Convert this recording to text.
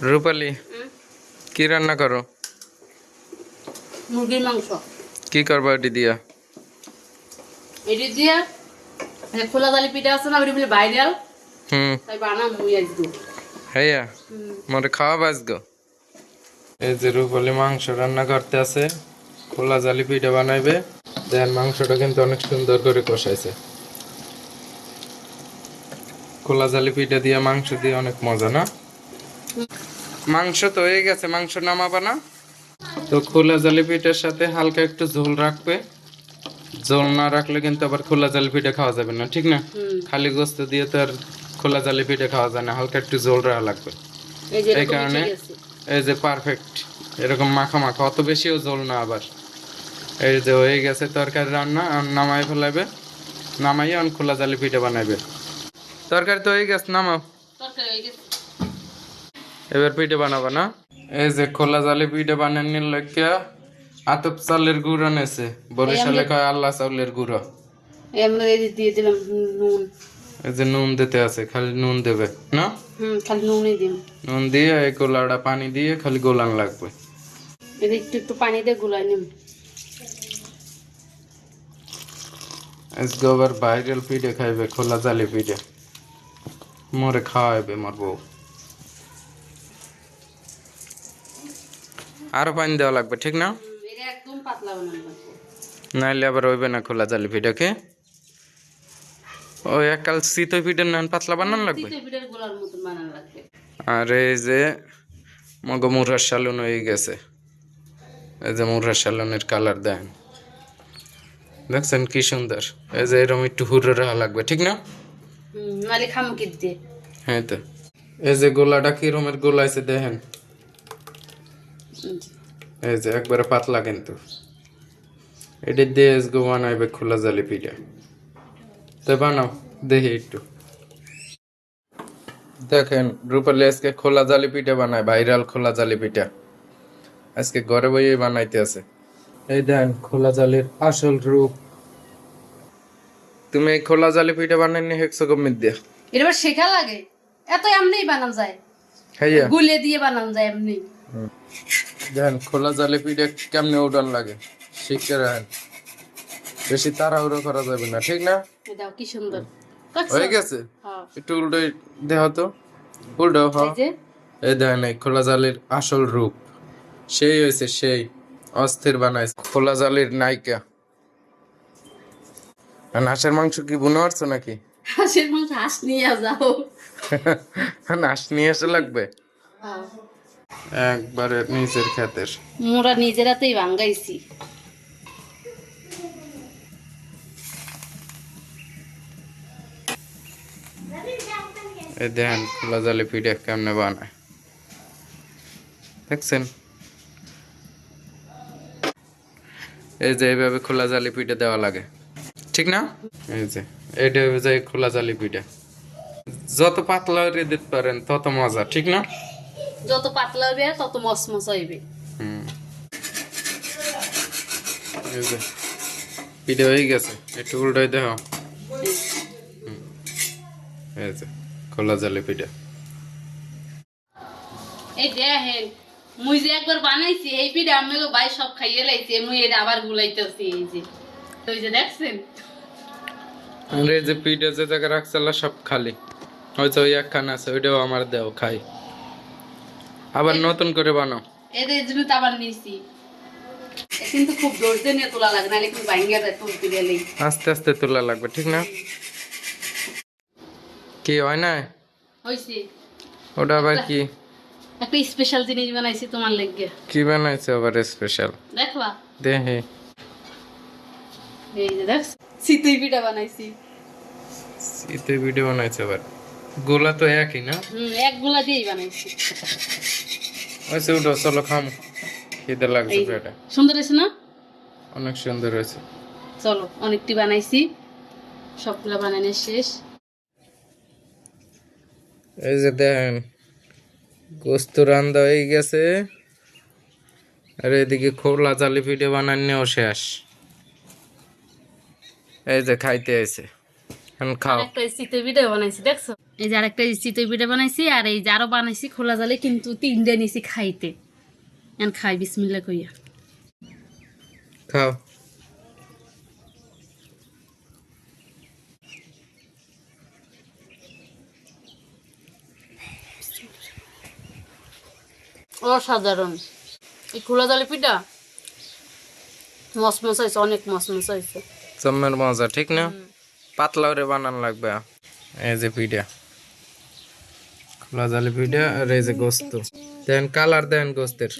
রূপালি কি রান্না করো? মুরগির মাংস। কি করবা এটি দিয়া? এটি দিয়ে খোলা জালি পিঠা আছে না ওটি বলে ভাইরাল হুম। তাই বানাম মুই আজকে। হ্যাঁ মরে খাওয়া বাস গো এই যে রূপালি মাংস রান্না করতে আছে খোলা জালি পিঠা বানাইবে। দেন মাংসটা কিন্তু অনেক সুন্দর করে কষাইছে। খোলা জালি পিঠা দিয়ে মাংস দিয়ে অনেক মজা না? মাংস তো হয়ে গেছে মাংস নামাবা না। তো খোলা জালি পিঠার সাথে হালকা একটু ঝোল রাখবে। ঝোল না রাখলে কিন্তু আবার খোলা জালি পিঠা খাওয়া যাবে না ঠিক না? খালি গোস্ত দিয়ে তো আর খোলা জালি পিঠা খাওয়া যায় না হালকা একটু ঝোল রাখা লাগবে। এই কারণে এই যে পারফেক্ট এরকম মাখা মাখা অত বেশিও ঝোল না আবার। এই যে হয়ে গেছে তরকারি রান্না আর নামাই ফেলাবে নামাই আর খোলা জালি পিঠা বানাইবে। তরকারি তো হয়ে গেছে নামাও। তরকারি হয়ে গেছে। এবার পিঠে বানাবো না? এই যে খোলা জালে পিঠে বানানোর লক্ষ্যে আতপ চালের গুঁড়ো নেছে বরিশালে কয় আল্লাহ চাউলের গুঁড়ো। এই যে দিয়ে দিলাম নুন। এই যে নুন দিতে আছে খালি নুন দেবে না? হুম খালি নুনই দিন নুন দিয়ে এই গোলাটা পানি দিয়ে খালি গোলান লাগবে। এটা একটু একটু পানি দিয়ে গুলাই নিম। আজকে আবার ভাইরাল পিঠে খাইবে খোলা জালি পিঠে। মরে খাওয়াইবে মোর বউ। আরও পানি দেওয়া লাগবে ঠিক না? নাইলে আবার হইবে না খোলা জালি পিঠাকে ওই একাল শীতই পিঠের নান পাতলা বানানো লাগবে? বানানো লাগবে। আর এই যে মগ মুরার সালুন হয়ে গেছে। এই যে মুরার সালুনের কালার দেন। দেখছেন কি সুন্দর? এই যে এরকম একটু হুড়ে রাখা লাগবে ঠিক না? হ্যাঁ তো। এই যে গোলাটা কি রকমের গোলা আছে দেখেন। এই যে একবারে পাতলা কিন্তু। এটি দিয়ে গো বানাইবে খোলা জালি পিঠা। তো বানাও দেখি একটু। দেখেন রূপালি আজকে খোলা জালিপিঠা বানায় ভাইরাল খোলা জালিপিঠা আজকে ঘরে বইয়ে বানাইতে আছে। এই দেন খোলা জালির আসল রূপ। তুমি এই খোলা জালি পিঠা বানাইনি দিয়া? এটা শেখা লাগে? এত এমনিই বানানো যায়। হ্যাঁ। গুলে দিয়ে বানানো যায় এমনি। দেখেন খোলা জালে পিঠে কেমনে উড়ান লাগে? শিখতে রাখেন। বেশি তাড়াহুড়ো করা যাবে না ঠিক না? কি সুন্দর। হয়ে গেছে? হ্যাঁ। একটু উল্টো দেহ তো। উল্টো হ এই দেখেন এই খোলা জালের আসল রূপ। সেই হয়েছে সেই অস্থির বানায়। খোলা জালের নায়িকা। হাঁসের মাংস কি বুনো পারছ নাকি? হাঁসের মাংস হাঁস নিয়ে যাও। হাঁস নিয়ে এসে লাগবে? হ্যাঁ। একবারে নিজের ক্ষেতের মোরা নিজেরাতেই ভাঙ্গাইছি। এই দেখেন খোলা জালি পিঠে কেমনে বানায়? দেখছেন? এই যে এইভাবে খোলা জালি পিঠে দেওয়া লাগে। ঠিক না? এই যে এইটা খোলা জালি পিঠে যত পাতলা দিতে পারেন তত মজা ঠিক না? যত পাতলা হবে তত মসমস হইবে। পিঠে হয়ে গেছে। একটু উল্টাই দেখো এই যে খোলা জালি পিঠে। এই দেখেন মুই যে একবার বানাইছি এই পিঠা আমি ভাই সব খাইয়ে লাইছি মুই এটা আবার গুলাইতেছি এই যে। ওই যে দেখছেন? আর এই যে পিঠে যে জায়গায় রাখছিল সব খালি। হয়তো ওই একখান আছে ওইটাও আমার দেও খাই। আবার নতুন করে বানাও। এদের জন্য তো আবার নিছি। কিন্তু খুব ধৈর্য নিয়ে তোলা লাগে নাহলে কিন্তু ভাঙ্গিয়া যায় তুলতে গেলেই আস্তে আস্তে তোলা লাগবে ঠিক না? কি হয় না হয়েছে ওটা আবার কি? একটা স্পেশাল জিনিস বানাইছি তোমার লেগে। কি বানাইছে আবার স্পেশাল দেখবা? দেখি। এই যে দেখ চিতই পিঠা বানাইছি। শীতে ভিডিও বানাইছে আবার। গোলা তো একই না? হুম এক গোলা দিয়েই বানাইছি। ওইসে উঠো চলো খাম। খিদে লাগছে পেটে। সুন্দর হয়েছে না? অনেক সুন্দর হয়েছে। চলো অনেকটি বানাইছি। সবগুলা বানানো শেষ। এই যে দেখেন গোস্ত রান্দা হয়ে গেছে। আর এদিকে খোলা জালি পিঠে বানানোও শেষ। এই যে খাইতে আছে খাও। একটা চিতই পিঠা বানাইছি দেখছ? এই যে আরেকটা চিতই পিঠা বানাইছি আর এই যে আরও বানাইছি খোলা জালে কিন্তু তিনটে নিছি খাইতে। এখন খাই বিসমিল্লা কইয়া। খাও। অসাধারণ। এই খোলা জালে পিঠা? মসমস হয়েছে অনেক মসমস হয়েছে জম্মের মজা ঠিক না? পাতলা করে বানান লাগবে। এই যে পিঠা। খোলা জালি পিঠা আর এই যে গোস্ত। দেন, কালার দেন গোস্তের।